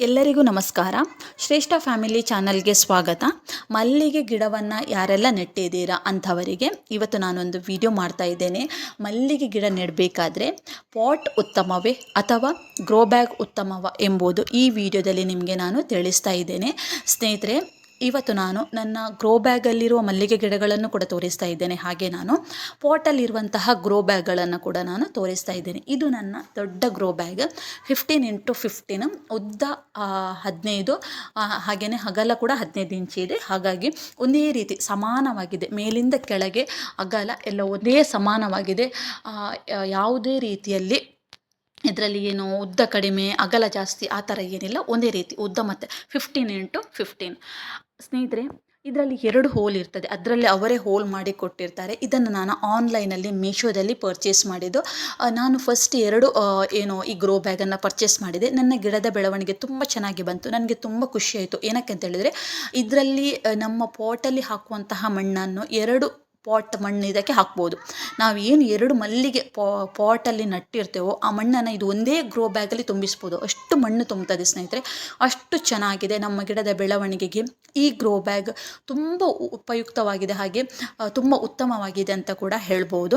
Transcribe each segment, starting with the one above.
ಎಲ್ಲರಿಗೂ ನಮಸ್ಕಾರ. ಶ್ರೇಷ್ಠ ಫ್ಯಾಮಿಲಿ ಚಾನಲ್ಗೆ ಸ್ವಾಗತ. ಮಲ್ಲಿಗೆ ಗಿಡವನ್ನು ಯಾರೆಲ್ಲ ನೆಟ್ಟಿದ್ದೀರಾ ಅಂಥವರಿಗೆ ಇವತ್ತು ನಾನೊಂದು ವಿಡಿಯೋ ಮಾಡ್ತಾ ಇದ್ದೇನೆ. ಮಲ್ಲಿಗೆ ಗಿಡ ನೆಡಬೇಕಾದ್ರೆ ಪಾಟ್ ಉತ್ತಮವೇ ಅಥವಾ ಗ್ರೋ ಬ್ಯಾಗ್ ಉತ್ತಮವ ಎಂಬುದು ಈ ವಿಡಿಯೋದಲ್ಲಿ ನಿಮಗೆ ನಾನು ತಿಳಿಸ್ತಾ ಇದ್ದೇನೆ. ಸ್ನೇಹಿತರೆ ಇವತ್ತು ನಾನು ನನ್ನ ಗ್ರೋ ಬ್ಯಾಗಲ್ಲಿರುವ ಮಲ್ಲಿಗೆ ಗಿಡಗಳನ್ನು ಕೂಡ ತೋರಿಸ್ತಾ ಇದ್ದೇನೆ. ಹಾಗೆ ನಾನು ಪಾಟಲ್ಲಿರುವಂತಹ ಗ್ರೋ ಬ್ಯಾಗ್ಗಳನ್ನು ಕೂಡ ನಾನು ತೋರಿಸ್ತಾ ಇದ್ದೇನೆ. ಇದು ನನ್ನ ದೊಡ್ಡ grow bag fifteen into fifteen ಉದ್ದ ಹದಿನೈದು ಹಾಗೆಯೇ ಅಗಲ ಕೂಡ ಹದಿನೈದು ಇಂಚು ಇದೆ. ಹಾಗಾಗಿ ಒಂದೇ ರೀತಿ ಸಮಾನವಾಗಿದೆ. ಮೇಲಿಂದ ಕೆಳಗೆ ಅಗಲ ಎಲ್ಲ ಒಂದೇ ಸಮಾನವಾಗಿದೆ. ಯಾವುದೇ ರೀತಿಯಲ್ಲಿ ಇದರಲ್ಲಿ ಏನು ಉದ್ದ ಕಡಿಮೆ, ಅಗಲ ಜಾಸ್ತಿ, ಆ ಥರ ಏನಿಲ್ಲ. ಒಂದೇ ರೀತಿ ಉದ್ದ ಮತ್ತು ಫಿಫ್ಟೀನ್ ಇಂಟು ಫಿಫ್ಟೀನ್ ಸ್ನೇಹಿತರೆ, ಇದರಲ್ಲಿ ಎರಡು ಹೋಲ್ ಇರ್ತದೆ. ಅದರಲ್ಲಿ ಅವರೇ ಹೋಲ್ ಮಾಡಿ ಕೊಟ್ಟಿರ್ತಾರೆ. ಇದನ್ನು ನಾನು ಆನ್ಲೈನಲ್ಲಿ ಮೀಶೋದಲ್ಲಿ ಪರ್ಚೇಸ್ ಮಾಡಿದ್ದು. ನಾನು ಫಸ್ಟ್ ಎರಡು ಏನು ಈ ಗ್ರೋ ಬ್ಯಾಗನ್ನು ಪರ್ಚೇಸ್ ಮಾಡಿದೆ. ನನ್ನ ಗಿಡದ ಬೆಳವಣಿಗೆ ತುಂಬ ಚೆನ್ನಾಗಿ ಬಂತು. ನನಗೆ ತುಂಬ ಖುಷಿಯಾಯಿತು. ಏನಕ್ಕೆ ಅಂತ ಹೇಳಿದರೆ, ಇದರಲ್ಲಿ ನಮ್ಮ ಪಾಟಲ್ಲಿ ಹಾಕುವಂತಹ ಮಣ್ಣನ್ನು ಎರಡು ಪಾಟ್ ಮಣ್ಣು ಇದಕ್ಕೆ ಹಾಕ್ಬೋದು. ನಾವು ಏನು ಎರಡು ಮಲ್ಲಿಗೆ ಪಾಟಲ್ಲಿ ನಟ್ಟಿರ್ತೇವೋ ಆ ಮಣ್ಣನ್ನು ಇದು ಒಂದೇ ಗ್ರೋ ಬ್ಯಾಗಲ್ಲಿ ತುಂಬಿಸ್ಬೋದು. ಅಷ್ಟು ಮಣ್ಣು ತುಂಬುತ್ತದೆ ಸ್ನೇಹಿತರೆ. ಅಷ್ಟು ಚೆನ್ನಾಗಿದೆ ನಮ್ಮ ಗಿಡದ ಬೆಳವಣಿಗೆಗೆ. ಈ ಗ್ರೋ ಬ್ಯಾಗ್ ತುಂಬ ಉಪಯುಕ್ತವಾಗಿದೆ ಹಾಗೆ ತುಂಬ ಉತ್ತಮವಾಗಿದೆ ಅಂತ ಕೂಡ ಹೇಳ್ಬೋದು.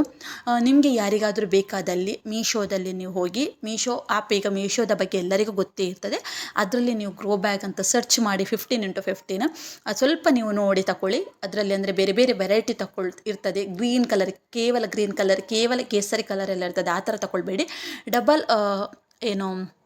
ನಿಮಗೆ ಯಾರಿಗಾದರೂ ಬೇಕಾದಲ್ಲಿ ಮೀಶೋದಲ್ಲಿ ನೀವು ಹೋಗಿ, ಮೀಶೋ ಆ್ಯಪ್ ಈಗ ಮೀಶೋದ ಬಗ್ಗೆ ಎಲ್ಲರಿಗೂ ಗೊತ್ತೇ ಇರ್ತದೆ. ಅದರಲ್ಲಿ ನೀವು ಗ್ರೋ ಬ್ಯಾಗ್ ಅಂತ ಸರ್ಚ್ ಮಾಡಿ ಫಿಫ್ಟೀನ್ ಇಂಟು ಫಿಫ್ಟೀನ್ ಸ್ವಲ್ಪ ನೀವು ನೋಡಿ ತಗೊಳ್ಳಿ ಅದರಲ್ಲಿ ಅಂದರೆ ಬೇರೆ ಬೇರೆ ವೆರೈಟಿ ತಗೊಳ್ ಇರ್ತದೆ. ಗ್ರೀನ್ ಕಲರ್ ಕೇವಲ ಗ್ರೀನ್ ಕಲರ್ ಕೇವಲ ಕೇಸರಿ ಕಲರ್ ಎಲ್ಲ ಇರ್ತದೆ. ಆ ಥರ ತಗೊಳ್ಬೇಡಿ. ಡಬಲ್ ಏನು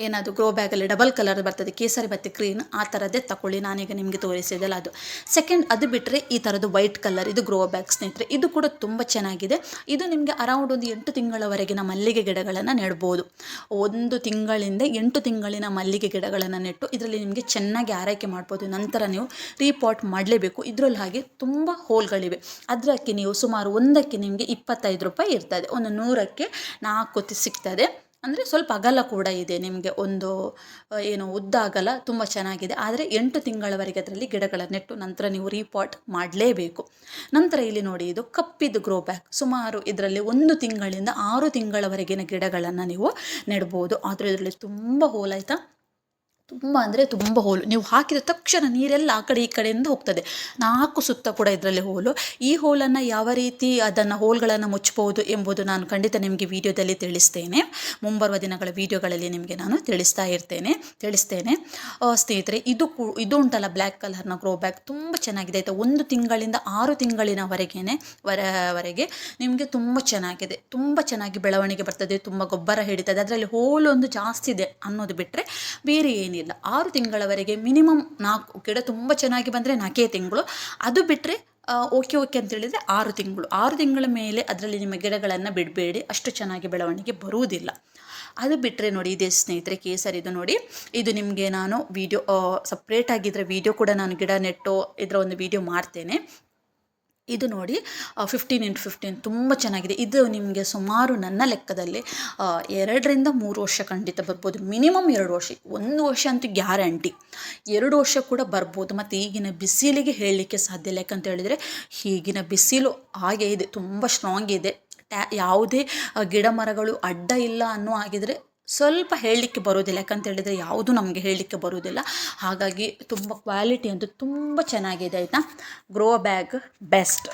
ಏನದು ಗ್ರೋ ಬ್ಯಾಗಲ್ಲಿ ಡಬಲ್ ಕಲರ್ ಬರ್ತದೆ, ಕೇಸರಿ ಮತ್ತು ಕ್ರೀನ್ ಆ ಥರದ್ದೇ ತಗೊಳ್ಳಿ ನಾನೀಗ ನಿಮಗೆ ತೋರಿಸಿದೆಲ್ಲ ಅದು. ಸೆಕೆಂಡ್ ಅದು ಬಿಟ್ಟರೆ ಈ ಥರದ್ದು ವೈಟ್ ಕಲರ್ ಇದು ಗ್ರೋ ಬ್ಯಾಗ್ ಸ್ನೇಹಿತರೆ, ಇದು ಕೂಡ ತುಂಬ ಚೆನ್ನಾಗಿದೆ. ಇದು ನಿಮಗೆ ಅರೌಂಡ್ ಒಂದು ಎಂಟು ತಿಂಗಳವರೆಗಿನ ಮಲ್ಲಿಗೆ ಗಿಡಗಳನ್ನು ನೆಡ್ಬೋದು. ಒಂದು ತಿಂಗಳಿಂದ ಎಂಟು ತಿಂಗಳಿನ ಮಲ್ಲಿಗೆ ಗಿಡಗಳನ್ನು ನೆಟ್ಟು, ಇದರಲ್ಲಿ ನಿಮಗೆ ಚೆನ್ನಾಗಿ ಆರೈಕೆ ಮಾಡ್ಬೋದು. ನಂತರ ನೀವು ರೀಪಾಟ್ ಮಾಡಲೇಬೇಕು. ಇದರಲ್ಲಿ ಹಾಗೆ ತುಂಬ ಹೋಲ್ಗಳಿವೆ. ಅದಕ್ಕೆ ನೀವು ಸುಮಾರು ಒಂದಕ್ಕೆ ನಿಮಗೆ ಇಪ್ಪತ್ತೈದು ರೂಪಾಯಿ ಇರ್ತದೆ. ಒಂದು ನೂರಕ್ಕೆ ನಾಲ್ಕು ಸಿಗ್ತದೆ. ಅಂದರೆ ಸ್ವಲ್ಪ ಅಗಲ ಕೂಡ ಇದೆ ನಿಮಗೆ ಒಂದು ಏನು ಉದ್ದ ಅಗಲ ತುಂಬ ಚೆನ್ನಾಗಿದೆ. ಆದರೆ ಎಂಟು ತಿಂಗಳವರೆಗೆ ಅದರಲ್ಲಿ ಗಿಡಗಳನ್ನು ನೆಟ್ಟು ನಂತರ ನೀವು ರೀಪಾಟ್ ಮಾಡಲೇಬೇಕು. ನಂತರ ಇಲ್ಲಿ ನೋಡಿ ಇದು ಕಪ್ಪಿದ್ದು ಗ್ರೋ ಬ್ಯಾಕ್ ಸುಮಾರು ಇದರಲ್ಲಿ ಒಂದು ತಿಂಗಳಿಂದ ಆರು ತಿಂಗಳವರೆಗಿನ ಗಿಡಗಳನ್ನು ನೀವು ನೆಡ್ಬೋದು. ಆದರೆ ಇದರಲ್ಲಿ ತುಂಬ ಹೋಲಾಯ್ತಾ ತುಂಬ ಅಂದರೆ ತುಂಬ ಹೋಲು. ನೀವು ಹಾಕಿದ ತಕ್ಷಣ ನೀರೆಲ್ಲ ಆ ಕಡೆ ಈ ಕಡೆಯಿಂದ ಹೋಗ್ತದೆ. ನಾಲ್ಕು ಸುತ್ತ ಕೂಡ ಇದರಲ್ಲಿ ಹೋಲು. ಈ ಹೋಲನ್ನು ಯಾವ ರೀತಿ ಅದನ್ನು ಹೋಲ್ಗಳನ್ನು ಮುಚ್ಚಬಹುದು ಎಂಬುದು ನಾನು ಖಂಡಿತ ನಿಮಗೆ ವಿಡಿಯೋದಲ್ಲಿ ತಿಳಿಸ್ತೇನೆ. ಮುಂಬರುವ ದಿನಗಳ ವಿಡಿಯೋಗಳಲ್ಲಿ ನಿಮಗೆ ನಾನು ತಿಳಿಸ್ತಾ ಇರ್ತೇನೆ. ತಿಳಿಸ್ತೇನೆ. ಸ್ನೇಹಿತರೆ, ಇದು ಇದು ಉಂಟಲ್ಲ ಬ್ಲ್ಯಾಕ್ ಕಲರ್ನ ಗ್ರೋ ಬ್ಯಾಗ್. ತುಂಬ ಚೆನ್ನಾಗಿದೆ. ಆಯಿತಾ ಒಂದು ತಿಂಗಳಿಂದ ಆರು ತಿಂಗಳಿನವರೆಗೇ ವರವರೆಗೆ ನಿಮಗೆ ತುಂಬ ಚೆನ್ನಾಗಿದೆ. ತುಂಬ ಚೆನ್ನಾಗಿ ಬೆಳವಣಿಗೆ ಬರ್ತದೆ. ತುಂಬ ಗೊಬ್ಬರ ಹಿಡಿತದೆ. ಅದರಲ್ಲಿ ಹೋಲು ಒಂದು ಜಾಸ್ತಿ ಇದೆ ಅನ್ನೋದು ಬಿಟ್ಟರೆ ಬೇರೆ ಆರು ತಿಂಗಳವರೆಗೆ ಮಿನಿಮಮ್ ನಾಲ್ಕು ಗಿಡ ತುಂಬ ಚೆನ್ನಾಗಿ ಬಂದರೆ ನಾಲ್ಕೇ ತಿಂಗಳು. ಅದು ಬಿಟ್ಟರೆ ಓಕೆ ಓಕೆ ಅಂತ ಹೇಳಿದರೆ ಆರು ತಿಂಗಳು. ಆರು ತಿಂಗಳ ಮೇಲೆ ಅದರಲ್ಲಿ ನಿಮ್ಮ ಗಿಡಗಳನ್ನು ಬಿಡಬೇಡಿ. ಅಷ್ಟು ಚೆನ್ನಾಗಿ ಬೆಳವಣಿಗೆ ಬರುವುದಿಲ್ಲ. ಅದು ಬಿಟ್ಟರೆ ನೋಡಿ, ಇದೇ ಸ್ನೇಹಿತರೆ ಕೇಸರಿದು ನೋಡಿ. ಇದು ನಿಮಗೆ ನಾನು ವೀಡಿಯೋ ಸಪ್ರೇಟ್ ಆಗಿದ್ದರೆ ವಿಡಿಯೋ ಕೂಡ ನಾನು ಗಿಡ ನೆಟ್ಟು ಇದರ ಒಂದು ವಿಡಿಯೋ ಮಾಡ್ತೇನೆ. ಇದು ನೋಡಿ ಫಿಫ್ಟೀನ್ ಇಂಟು ಫಿಫ್ಟೀನ್ ತುಂಬ ಚೆನ್ನಾಗಿದೆ. ಇದು ನಿಮಗೆ ಸುಮಾರು ನನ್ನ ಲೆಕ್ಕದಲ್ಲಿ ಎರಡರಿಂದ ಮೂರು ವರ್ಷ ಖಂಡಿತ ಬರ್ಬೋದು. ಮಿನಿಮಮ್ ಎರಡು ವರ್ಷ, ಒಂದು ವರ್ಷ ಅಂತೂ ಗ್ಯಾರಂಟಿ ಎರಡು ವರ್ಷ ಕೂಡ ಬರ್ಬೋದು. ಮತ್ತು ಈಗಿನ ಬಿಸಿಲಿಗೆ ಹೇಳಲಿಕ್ಕೆ ಸಾಧ್ಯ ಇಲ್ಲ. ಯಾಕಂತ ಹೇಳಿದರೆ, ಈಗಿನ ಬಿಸಿಲು ಹಾಗೆ ಇದೆ, ತುಂಬ ಸ್ಟ್ರಾಂಗ್ ಇದೆ. ಟ್ಯಾ, ಯಾವುದೇ ಗಿಡ ಮರಗಳು ಅಡ್ಡ ಇಲ್ಲ ಅನ್ನೋ ಆಗಿದ್ರೆ ಸ್ವಲ್ಪ ಹೇಳಲಿಕ್ಕೆ ಬರೋದಿಲ್ಲ ಯಾಕಂತ ಹೇಳಿದರೆ ಯಾವುದು ನಮಗೆ ಹೇಳಲಿಕ್ಕೆ ಬರೋದಿಲ್ಲ. ಹಾಗಾಗಿ ತುಂಬ ಕ್ವಾಲಿಟಿ ಅಂತೂ ತುಂಬ ಚೆನ್ನಾಗಿದೆ, ಆಯಿತಾ? ಗ್ರೋ ಬ್ಯಾಗ್ ಬೆಸ್ಟ್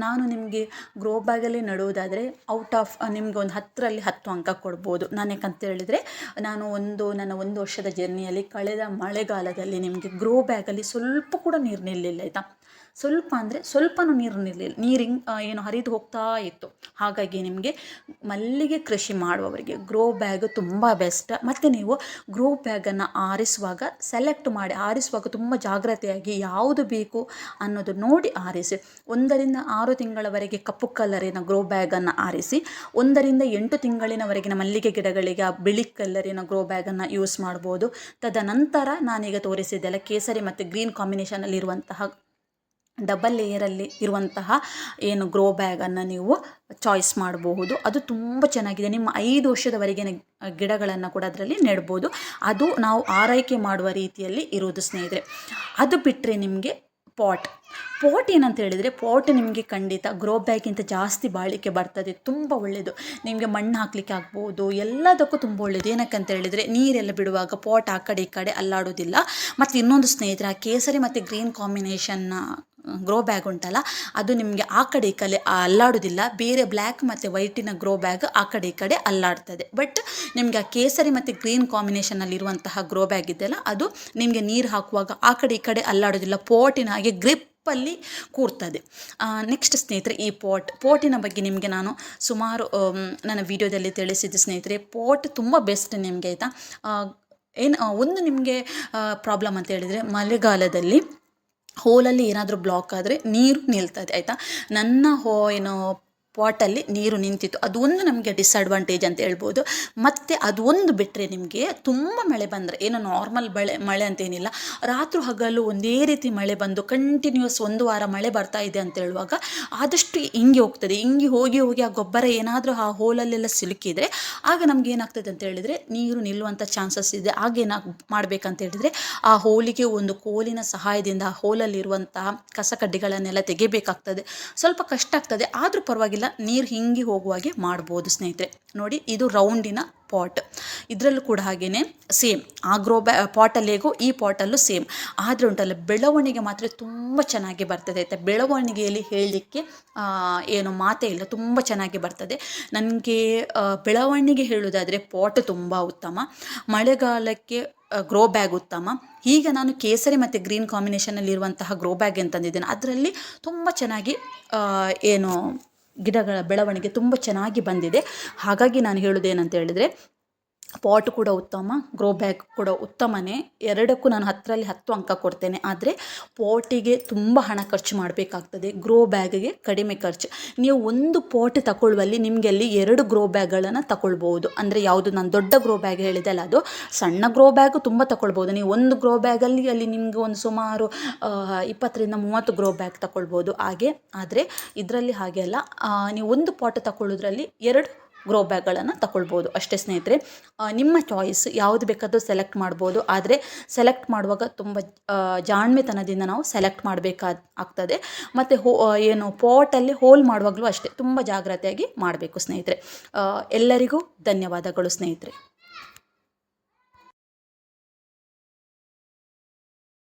ನಾನು ನಿಮಗೆ ಗ್ರೋ ಬ್ಯಾಗಲ್ಲಿ ನೆಡುವುದಾದರೆ ಔಟ್ ಆಫ್ ನಿಮಗೆ ಒಂದು ಹತ್ತರಲ್ಲಿ ಹತ್ತು ಅಂಕ ಕೊಡ್ಬೋದು. ನಾನು ಯಾಕಂತ ಹೇಳಿದರೆ, ನಾನು ಒಂದು, ನನ್ನ ಒಂದು ವರ್ಷದ ಜರ್ನಿಯಲ್ಲಿ ಕಳೆದ ಮಳೆಗಾಲದಲ್ಲಿ ನಿಮಗೆ ಗ್ರೋ ಬ್ಯಾಗಲ್ಲಿ ಸ್ವಲ್ಪ ಕೂಡ ನೀರು ನಿಲ್ಲಿಲ್ಲ, ಆಯಿತಾ? ಸ್ವಲ್ಪ ಅಂದರೆ ಸ್ವಲ್ಪನೂ ನೀರು ನಿಲ್ಲಿಲ್ಲ ನೀರಿಂಗ್ ಏನು ಹರಿದು ಹೋಗ್ತಾ ಇತ್ತು. ಹಾಗಾಗಿ ನಿಮಗೆ ಮಲ್ಲಿಗೆ ಕೃಷಿ ಮಾಡುವವರಿಗೆ ಗ್ರೋ ಬ್ಯಾಗ್ ತುಂಬ ಬೆಸ್ಟ್ ಮತ್ತು ನೀವು ಗ್ರೋ ಬ್ಯಾಗನ್ನು ಆರಿಸುವಾಗ ಸೆಲೆಕ್ಟ್ ಮಾಡಿ, ಆರಿಸುವಾಗ ತುಂಬ ಜಾಗ್ರತೆಯಾಗಿ ಯಾವುದು ಬೇಕು ಅನ್ನೋದು ನೋಡಿ ಆರಿಸಿ, ಒಂದರಿಂದ ಆರು ತಿಂಗಳವರೆಗೆ ಕಪ್ಪು ಕಲರಿನ ಗ್ರೋ ಬ್ಯಾಗನ್ನು ಆರಿಸಿ, ಒಂದರಿಂದ ಎಂಟು ತಿಂಗಳಿನವರೆಗಿನ ಮಲ್ಲಿಗೆ ಗಿಡಗಳಿಗೆ ಆ ಬಿಳಿ ಕಲರಿನ ಗ್ರೋ ಬ್ಯಾಗನ್ನು ಯೂಸ್ ಮಾಡ್ಬೋದು. ತದನಂತರ ನಾನೀಗ ತೋರಿಸಿದ್ದೆಲ್ಲ ಕೇಸರಿ ಮತ್ತು ಗ್ರೀನ್ ಕಾಂಬಿನೇಷನಲ್ಲಿರುವಂತಹ ಡಬಲ್ ಲೇಯರಲ್ಲಿ ಇರುವಂತಹ ಏನು ಗ್ರೋ ಬ್ಯಾಗನ್ನು ನೀವು ಚಾಯ್ಸ್ ಮಾಡಬಹುದು. ಅದು ತುಂಬ ಚೆನ್ನಾಗಿದೆ. ನಿಮ್ಮ ಐದು ವರ್ಷದವರೆಗಿನ ಗಿಡಗಳನ್ನು ಕೂಡ ಅದರಲ್ಲಿ ನೆಡ್ಬೋದು. ಅದು ನಾವು ಆರೈಕೆ ಮಾಡುವ ರೀತಿಯಲ್ಲಿ ಇರೋದು ಸ್ನೇಹಿತರೆ. ಅದು ಬಿಟ್ಟರೆ ನಿಮಗೆ ಪಾಟ್ ಪಾಟ್ ಏನಂತ ಹೇಳಿದರೆ ಪಾಟ್ ನಿಮಗೆ ಖಂಡಿತ ಗ್ರೋ ಬ್ಯಾಗಿಂತ ಜಾಸ್ತಿ ಬಾಳಿಕೆ ಬರ್ತದೆ, ತುಂಬ ಒಳ್ಳೆಯದು ನಿಮಗೆ ಮಣ್ಣು ಹಾಕಲಿಕ್ಕೆ ಆಗ್ಬೋದು, ಎಲ್ಲದಕ್ಕೂ ತುಂಬ ಒಳ್ಳೆಯದು ಏನಕ್ಕೆ ಅಂತ ಹೇಳಿದರೆ, ನೀರೆಲ್ಲ ಬಿಡುವಾಗ ಪಾಟ್ ಆ ಕಡೆ ಈ ಕಡೆ ಅಲ್ಲಾಡೋದಿಲ್ಲ. ಮತ್ತು ಇನ್ನೊಂದು ಸ್ನೇಹಿತರ ಕೇಸರಿ ಮತ್ತು ಗ್ರೀನ್ ಕಾಂಬಿನೇಷನ್ನ ಗ್ರೋ ಬ್ಯಾಗ್ ಉಂಟಲ್ಲ, ಅದು ನಿಮಗೆ ಆ ಕಡೆ ಈ ಕಡೆ ಅಲ್ಲಾಡೋದಿಲ್ಲ. ಬೇರೆ ಬ್ಲ್ಯಾಕ್ ಮತ್ತು ವೈಟಿನ ಗ್ರೋ ಬ್ಯಾಗ್ ಆ ಕಡೆ ಈ ಕಡೆ ಅಲ್ಲಾಡ್ತದೆ. ಬಟ್ ನಿಮಗೆ ಆ ಕೇಸರಿ ಮತ್ತು ಗ್ರೀನ್ ಕಾಂಬಿನೇಷನಲ್ಲಿರುವಂತಹ ಗ್ರೋ ಬ್ಯಾಗ್ ಇದೆಯಲ್ಲ, ಅದು ನಿಮಗೆ ನೀರು ಹಾಕುವಾಗ ಆ ಕಡೆ ಈ ಕಡೆ ಅಲ್ಲಾಡೋದಿಲ್ಲ. ಪೋಟಿನ ಹಾಗೆ ಗ್ರಿಪ್ಪಲ್ಲಿ ಕೂರ್ತದೆ. ನೆಕ್ಸ್ಟ್ ಸ್ನೇಹಿತರೆ, ಈ ಪೋಟ್ ಪೋಟಿನ ಬಗ್ಗೆ ನಿಮಗೆ ನಾನು ಸುಮಾರು ನನ್ನ ವಿಡಿಯೋದಲ್ಲಿ ತಿಳಿಸಿದ್ದೆ ಸ್ನೇಹಿತರೆ ಪೋಟ್ ತುಂಬ ಬೆಸ್ಟ್ ನಿಮಗೆ ಆಯಿತಾ? ಏನು ಒಂದು ನಿಮಗೆ ಪ್ರಾಬ್ಲಮ್ ಅಂತ ಹೇಳಿದರೆ, ಮಳೆಗಾಲದಲ್ಲಿ ಹೋಲಲ್ಲಿ ಏನಾದರೂ ಬ್ಲಾಕ್ ಆದರೆ ನೀರು ನಿಲ್ತದೆ, ಆಯಿತಾ? ನನ್ನ ಹೋ, ಏನು ಪಾಟಲ್ಲಿ ನೀರು ನಿಂತಿತ್ತು. ಅದು ಒಂದು ನಮಗೆ ಡಿಸ್ಅಡ್ವಾಂಟೇಜ್ ಅಂತ ಹೇಳ್ಬೋದು. ಮತ್ತು ಅದೊಂದು ಬಿಟ್ಟರೆ ನಿಮಗೆ ತುಂಬ ಮಳೆ ಬಂದರೆ, ಏನೋ ನಾರ್ಮಲ್ ಮಳೆ ಮಳೆ ಅಂತೇನಿಲ್ಲ, ರಾತ್ರಿ ಹಗಲು ಒಂದೇ ರೀತಿ ಮಳೆ ಬಂದು ಕಂಟಿನ್ಯೂಸ್ ಒಂದು ವಾರ ಮಳೆ ಬರ್ತಾ ಇದೆ ಅಂತ ಹೇಳುವಾಗ ಆದಷ್ಟು ಹಿಂಗೆ ಹೋಗ್ತದೆ. ಹಿಂಗೆ ಹೋಗಿ ಹೋಗಿ ಆ ಗೊಬ್ಬರ ಏನಾದರೂ ಆ ಹೋಲಲ್ಲೆಲ್ಲ ಸಿಲುಕಿದರೆ ಆಗ ನಮ್ಗೆ ಏನಾಗ್ತದೆ ಅಂತ ಹೇಳಿದರೆ ನೀರು ನಿಲ್ಲುವಂಥ ಚಾನ್ಸಸ್ ಇದೆ. ಆಗ ಮಾಡಬೇಕಂತ ಹೇಳಿದರೆ ಆ ಹೋಲಿಗೆ ಒಂದು ಕೋಲಿನ ಸಹಾಯದಿಂದ ಆ ಹೋಲಲ್ಲಿರುವಂತಹ ಕಸ ಕಡ್ಡಿಗಳನ್ನೆಲ್ಲ ಸ್ವಲ್ಪ ಕಷ್ಟ ಆಗ್ತದೆ. ಆದರೂ ಪರವಾಗಿಲ್ಲ ನೀರು ಹಿಂಗಿ ಹೋಗುವಾಗೆ ಮಾಡ್ಬೋದು, ಸ್ನೇಹಿತರೆ. ನೋಡಿ, ಇದು ರೌಂಡಿನ ಪಾಟ್. ಇದರಲ್ಲೂ ಕೂಡ ಹಾಗೆಯೇ ಸೇಮ್. ಆ ಗ್ರೋ ಬ್ಯಾ ಪಾಟಲ್ಲಿ ಹೇಗೋ ಈ ಪಾಟಲ್ಲೂ ಸೇಮ್. ಆದರೆ ಉಂಟಲ್ಲ, ಬೆಳವಣಿಗೆ ಮಾತ್ರ ತುಂಬ ಚೆನ್ನಾಗಿ ಬರ್ತದೆ. ಆಯಿತಾ? ಬೆಳವಣಿಗೆಯಲ್ಲಿ ಹೇಳಲಿಕ್ಕೆ ಏನು ಮಾತೇ ಇಲ್ಲ. ತುಂಬ ಚೆನ್ನಾಗಿ ಬರ್ತದೆ. ನನಗೆ ಬೆಳವಣಿಗೆ ಹೇಳೋದಾದರೆ ಪಾಟ್ ತುಂಬ ಉತ್ತಮ. ಮಳೆಗಾಲಕ್ಕೆ ಗ್ರೋ ಬ್ಯಾಗ್ ಉತ್ತಮ. ಈಗ ನಾನು ಕೇಸರಿ ಮತ್ತು ಗ್ರೀನ್ ಕಾಂಬಿನೇಷನಲ್ಲಿರುವಂತಹ ಗ್ರೋ ಬ್ಯಾಗ್ ಅಂತಂದಿದ್ದೇನೆ. ಅದರಲ್ಲಿ ತುಂಬ ಚೆನ್ನಾಗಿ ಏನು ಗಿಡಗಳ ಬೆಳವಣಿಗೆ ತುಂಬ ಚೆನ್ನಾಗಿ ಬಂದಿದೆ. ಹಾಗಾಗಿ ನಾನು ಹೇಳೋದೇನಂತ ಹೇಳಿದರೆ ಪಾಟ್ ಕೂಡ ಉತ್ತಮ ಗ್ರೋ ಬ್ಯಾಗ್ ಕೂಡ ಉತ್ತಮನೇ. ಎರಡಕ್ಕೂ ನಾನು ಹತ್ತರಲ್ಲಿ ಹತ್ತು ಅಂಕ ಕೊಡ್ತೇನೆ. ಆದರೆ ಪಾಟಿಗೆ ತುಂಬ ಹಣ ಖರ್ಚು ಮಾಡಬೇಕಾಗ್ತದೆ. ಗ್ರೋ ಬ್ಯಾಗ್ಗೆ ಕಡಿಮೆ ಖರ್ಚು. ನೀವು ಒಂದು ಪಾಟ್ ತಗೊಳ್ಳುವಲ್ಲಿ ನಿಮಗೆ ಅಲ್ಲಿ ಎರಡು ಗ್ರೋ ಬ್ಯಾಗ್ಗಳನ್ನು ತಗೊಳ್ಬೋದು ಅಂದರೆ ಯಾವುದು ನಾನು ದೊಡ್ಡ ಗ್ರೋ ಬ್ಯಾಗ್ ಹೇಳಿದೆ ಅಲ್ಲ ಅದು, ಸಣ್ಣ ಗ್ರೋ ಬ್ಯಾಗ್ ತುಂಬ ತಗೊಳ್ಬೋದು ನೀವು ಒಂದು ಗ್ರೋ ಬ್ಯಾಗಲ್ಲಿ ಅಲ್ಲಿ ನಿಮಗೆ ಒಂದು ಸುಮಾರು ಇಪ್ಪತ್ತರಿಂದ ಮೂವತ್ತು ಗ್ರೋ ಬ್ಯಾಗ್ ತಗೊಳ್ಬೋದು ಹಾಗೆ, ಆದರೆ ಇದರಲ್ಲಿ ಹಾಗೆ ಅಲ್ಲ. ನೀವು ಒಂದು ಪಾಟ್ ತಗೊಳ್ಳೋದ್ರಲ್ಲಿ ಎರಡು ಗ್ರೋ ಬ್ಯಾಗ್ಗಳನ್ನು ತಗೊಳ್ಬೋದು ಅಷ್ಟೇ ಸ್ನೇಹಿತರೆ ನಿಮ್ಮ ಚಾಯ್ಸ್ ಯಾವುದು ಬೇಕಾದರೂ ಸೆಲೆಕ್ಟ್ ಮಾಡ್ಬೋದು. ಆದರೆ ಸೆಲೆಕ್ಟ್ ಮಾಡುವಾಗ ತುಂಬ ಜಾಣ್ಮೆತನದಿಂದ ನಾವು ಸೆಲೆಕ್ಟ್ ಮಾಡಬೇಕಾದ, ಆಗ್ತದೆ. ಮತ್ತು ಹೋ ಏನು ಪಾಟಲ್ಲಿ ಹೋಲ್ ಮಾಡುವಾಗಲೂ ಅಷ್ಟೇ, ತುಂಬ ಜಾಗ್ರತೆಯಾಗಿ ಮಾಡಬೇಕು ಸ್ನೇಹಿತರೆ. ಎಲ್ಲರಿಗೂ ಧನ್ಯವಾದಗಳು ಸ್ನೇಹಿತರೆ.